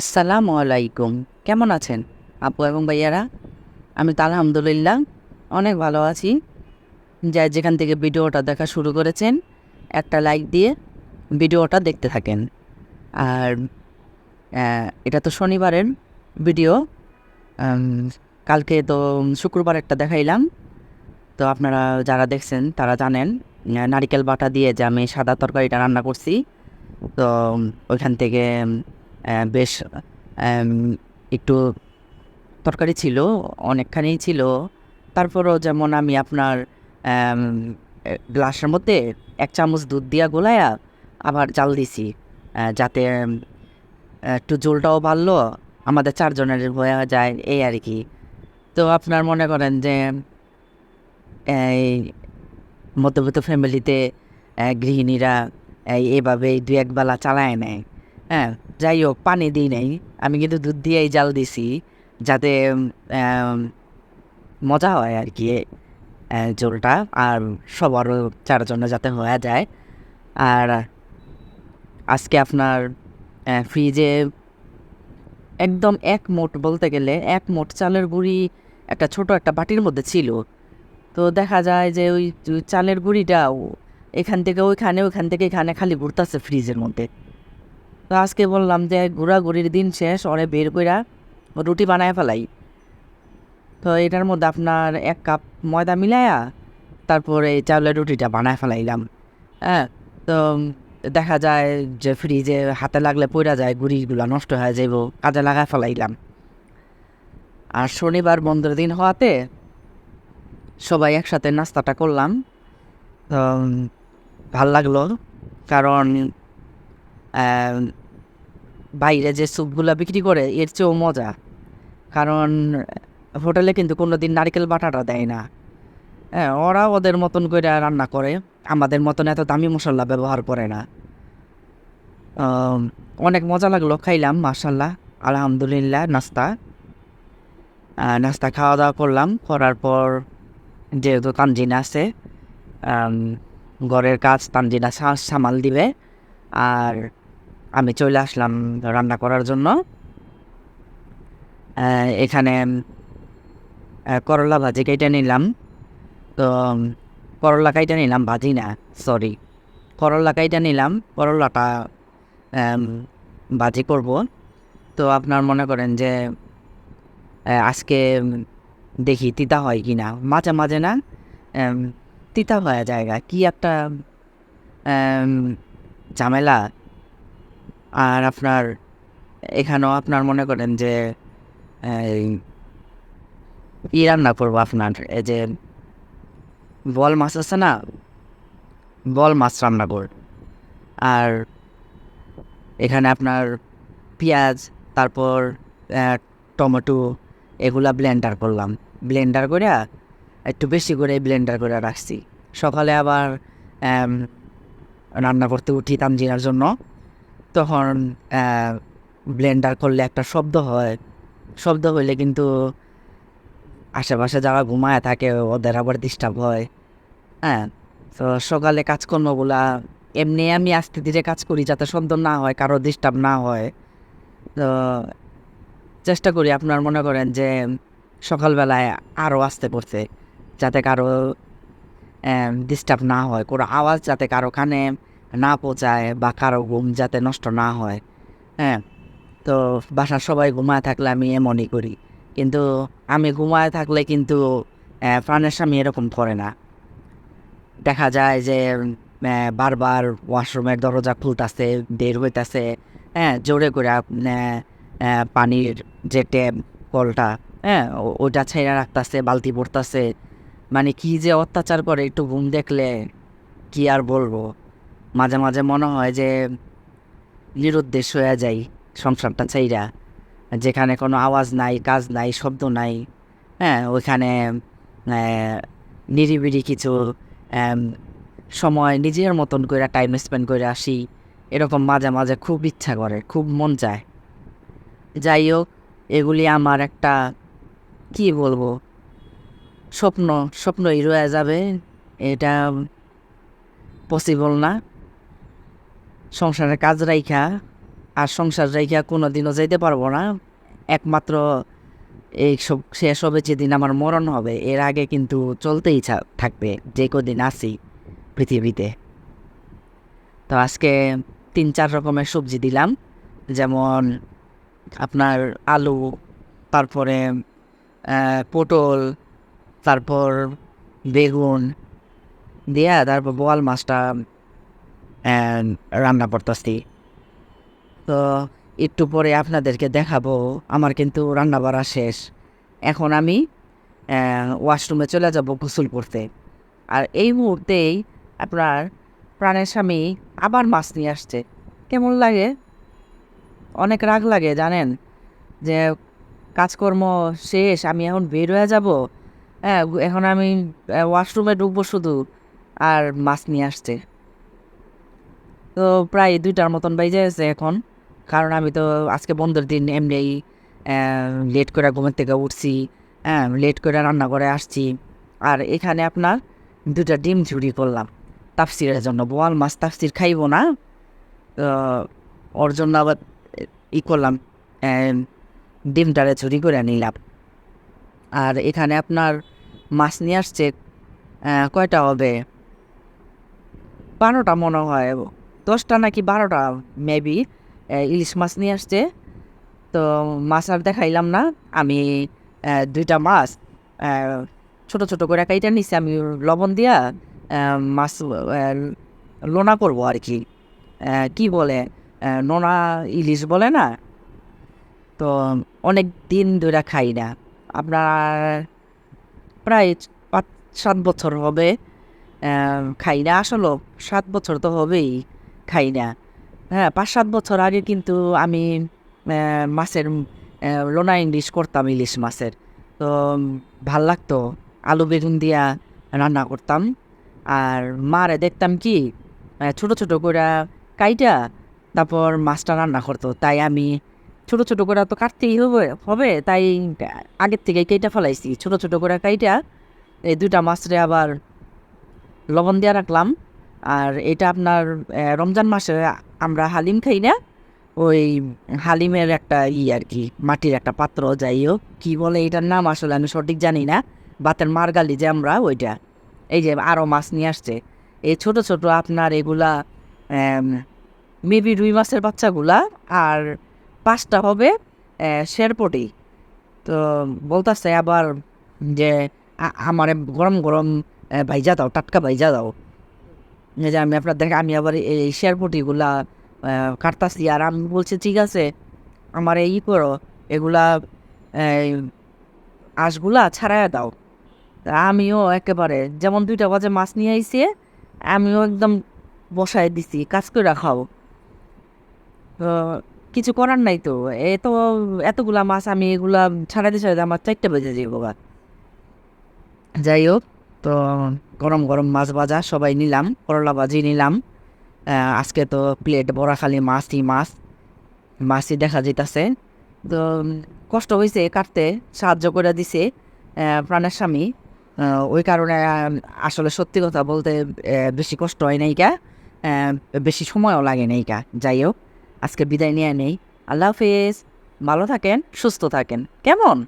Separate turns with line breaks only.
আসসালামু আলাইকুম। কেমন আছেন আপু এবং ভাইয়ারা? আমি তো আলহামদুলিল্লাহ অনেক ভালো আছি। যা যেখান থেকে ভিডিওটা দেখা শুরু করেছেন, একটা লাইক দিয়ে ভিডিওটা দেখতে থাকেন। আর এটা তো শনিবারের ভিডিও। কালকে তো শুক্রবার একটা দেখাইলাম। তো আপনারা যারা দেখছেন, তারা জানেন নারিকেল বাটা দিয়ে যে আমি সাদা তরকারিটা রান্না করছি। তো, ওইখান থেকে বেশ একটু তরকারি ছিল, অনেকখানি ছিল। তারপরও যেমন আমি আপনার গ্লাসের মধ্যে এক চামচ দুধ দিয়া গোলায়া আবার জাল দিছি যাতে একটু জোলটাও বাড়লো, আমাদের চারজনের হয়ে যায়, এই আর কি। তো আপনার মনে করেন যে, এই মধ্যবিত্ত ফ্যামিলিতে গৃহিণীরা, এই এভাবে দু একবেলা চালায় নেয়। হ্যাঁ যাই হোক, পানি দিই নাই। আমি কিন্তু দুধ দিয়েই জাল দিছি, যাতে মজা হয় আর কি ঝোলটা আর সবারও চারজনে যাতে হয়ে যায়। আর আজকে আপনার ফ্রিজে একদম এক মোট বলতে গেলে, এক মোট চালের গুঁড়ি একটা ছোট একটা বাটির মধ্যে ছিল। তো দেখা যায় যে ওই চালের গুঁড়িটাও এখান থেকে ওইখানে, ওইখান থেকে এখানে খালি ঘুরতেছে ফ্রিজের মধ্যে। তো আজকে বললাম যে ঘোরাঘুরির দিন শেষ, ওরে বের কইরা রুটি বানায় ফেলাই। তো এটার মধ্যে আপনার এক কাপ ময়দা মিলায়া তারপরে এই চাউলের রুটিটা বানায় ফেলাইলাম। হ্যাঁ তো দেখা যায় যে ফ্রিজে হাতে লাগলে পড়া যায়, গুড়িগুলো নষ্ট হয়ে যাইব, কাজে লাগায় ফেলাইলাম। আর শনিবার বন্ধের দিন হওয়াতে সবাই একসাথে নাস্তাটা করলাম। তো ভালো লাগল, কারণ বাইরে যে স্যুপগুলো বিক্রি করে, এর চেয়েও মজা। কারণ, হোটেলে কিন্তু কোনো দিন নারকেল বাটাটা দেয় না। হ্যাঁ ওরা ওদের মতন করে রান্না করে। আমাদের মতন এত দামি মশলা ব্যবহার করে না। অনেক মজা লাগল খাইলাম মার্শাল্লাহ আলহামদুলিল্লাহ, নাস্তা। নাস্তা খাওয়া দাওয়া করলাম। করার পর যেহেতু তানজিনা আছে ঘরের কাজ তানজিনা সামাল দিবে। আর আমি চলে আসলাম রান্না করার জন্য। এখানে করলা ভাজি কেটে নিলাম। তো, করলা কাইটা নিলাম, ভাজি না সরি করলা কাইটা নিলাম, করলাটা ভাজি করব। তো আপনার মনে করেন যে আজকে দেখি তিতা হয় কি না মাঝে মাঝে না তিতা হয়ে জায়গা কি একটা ঝামেলা। আর আপনার, এখানেও আপনার মনে করেন যে ই রান্না করব আপনার? এই যে, বল মাছ আছে না? বল মাছ রান্না কর। আর এখানে আপনার পেঁয়াজ, তারপর টমেটো, এগুলা ব্লেন্ডার করলাম। ব্লেন্ডার করে একটু বেশি করে ব্লেন্ডার করে রাখছি। সকালে আবার রান্না করতে উঠি তামজিনার জন্য। তখন ব্লেন্ডার করলে একটা শব্দ হয়। শব্দ হইলে কিন্তু আশেপাশে যারা ঘুমায় থাকে, ওদের আবার ডিস্টার্ব হয়। হ্যাঁ তো সকালে কাজকর্মগুলা, এমনি আমি আস্তে ধীরে কাজ করি যাতে শব্দ না হয়, কারও ডিস্টার্ব না হয়। তো চেষ্টা করি আপনার মনে করেন যে, সকালবেলায় আরও আসতে পড়ছে যাতে কারও ডিস্টার্ব না হয়। কোনো আওয়াজ যাতে কারও কানে না পচায় বা কারও ঘুম যাতে নষ্ট না হয় হ্যাঁ? তো বাসার সবাই ঘুমায় থাকলে আমি এমনই করি। কিন্তু আমি ঘুমায় থাকলে কিন্তু প্রাণের স্বামী এরকম করে না। দেখা যায় যে বারবার ওয়াশরুমের দরজা খুলতেছে, বের হইতাছে হ্যাঁ জোরে করে পানির যে ট্যাপ কলটা হ্যাঁ ওটা ছেড়ে রাখতেছে, বালতি পড়তেছে মানে কি যে অত্যাচার করে একটু ঘুম দেখলে, কি আর বলব? মাঝে মাঝে মনে হয় যে নিরুদ্দেশ হয়ে যাই সংসারটা চাইরা যেখানে কোনো আওয়াজ নাই কাজ নাই শব্দ নাই হ্যাঁ ওইখানে আহ, নিরিবিলি কিছু সময় নিজের মতন করে টাইম স্পেন্ড করে আসি এরকম মাঝে মাঝে খুব ইচ্ছা করে খুব মন চায়। যাই হোক এগুলি আমার একটা কি বলব স্বপ্ন স্বপ্নই রয়ে যাবে এটা পসিবল না। সংসারে কাজ রাইখা আর সংসার রাইখা কোনো দিনও যাইতে পারব না। একমাত্র এই সব শেষ হবে যেদিন আমার মরণ হবে। এর আগে কিন্তু চলতেই চা- থাকবে যে কদিন আছি পৃথিবীতে। তো আজকে তিন চার রকমের সবজি দিলাম। যেমন আপনার আলু, তারপরে পটল, তারপর বেগুন, দিয়া তারপর বোয়াল মাছটা রান্না করতেছি। তো একটু পরে আপনাদেরকে দেখাবো, আমার কিন্তু রান্না বাড়া শেষ। এখন আমি ওয়াশরুমে চলে যাব গোসল করতে। আর এই মুহূর্তেই আপনার প্রাণের স্বামী আবার মাছ নিয়ে আসছে। কেমন লাগে? অনেক রাগ লাগে, জানেন? যে কাজকর্ম শেষ, আমি এখন বের হয়ে যাব। হ্যাঁ এখন আমি ওয়াশরুমে ঢুকবো শুধু, আর মাছ নিয়ে আসছে। তো প্রায় দুইটার মতন বাইজে আছে এখন। কারণ আমি তো আজকে বন্ধের দিন এমনি লেট করে ঘুমের থেকে উঠছি হ্যাঁ লেট করে রান্না করে আসছি। আর এখানে আপনার দুটা ডিম ঝুরি করলাম, তাফসিরের জন্য। বোয়াল মাছ তাফসির খাইব না। তো ওর জন্য আবার ই করলাম ডিমটারে ঝুরি করে নিলাম। আর এখানে আপনার মাছ নিয়ে আসছে কয়টা হবে? বারোটা মনে হয়। দশটা নাকি বারোটা মেবি ইলিশ মাছ নিয়ে আসছে। তো মাছ আর দেখাইলাম না, আমি দুইটা মাছ ছোট ছোট করে কাইটা নিছি, আমি লবণ দিয়া মাছ লোনা করব আর কি কি বলে নোনা ইলিশ বলে না? তো অনেক দিন ধরে খাই না। আপনার প্রায় পাঁচ সাত বছর হবে খাই না, আসলে সাত বছর তো হবেই। খাই না। হ্যাঁ পাঁচ সাত বছর আগে কিন্তু আমি মাছের লোনা ইলিশ করতাম, ইলিশ মাছের। তো ভালো লাগতো। আলু বেগুন দিয়া রান্না করতাম। আর মারে দেখতাম কি ছোট ছোট করে কাইটা, তারপর মাছটা রান্না করতো। তাই আমি ছোট ছোট করে তো কাটতেই হবে হবে, তাই আগের থেকে কেইটা ফেলাইছি। ছোট ছোট করে কাইটা, এই দুটা মাছরে আবার লবণ দিয়ে রাখলাম। আর এটা আপনার রমজান মাসে আমরা হালিম খাই না, ওই হালিমের একটা ই আর কি, মাটির একটা পাত্র, যাই হোক, কী বলে এটার নাম আসলে আমি সঠিক জানি না, বাতের মারগালি যে আমরা, ওইটা, এই যে আরও মাছ নিয়ে আসছে, এই ছোট ছোট আপনার এগুলা মেবি রুই মাছের বাচ্চাগুলা, আর পাঁচটা হবে শেরপটি, তো বলতেছে আবার যে আমারে গরম গরম ভাইজা দাও, টাটকা ভাইজা দাও যে আমি আপনার দেখে আমি আবার এই শেরপটিগুলা আহ, কাটতাছি। আর আমি বলছি ঠিক আছে আমার এই করো এগুলা আঁশগুলা ছাড়াইয়া দাও। আমিও একেবারে যেমন দুইটা বাজে মাছ নিয়ে আইসে আমিও একদম বসায় দিছি কাজ করে খাও। কিছু করার নাই তো এ তো এতগুলা মাছ আমি এগুলা ছাড়াইতে ছাড়াইতে আমার চারটে বেজে যাব যাই হোক তো গরম গরম মাছ ভাজা সবাই নিলাম, করলা ভাজি নিলাম। আজকে তো প্লেট বড়া খালি মাছই মাছ, মাছই দেখা যেতেছে তো কষ্ট হয়েছে কাটতে, সাহায্য করে দিছে প্রাণের স্বামী। ওই কারণে আসলে সত্যি কথা বলতে বেশি কষ্ট হয় নাই কা বেশি সময়ও লাগে নাই কা, যাই হোক, আজকে বিদায় নিয়ে নেই। আল্লাহ হাফিজ, ভালো থাকেন, সুস্থ থাকেন, কেমন?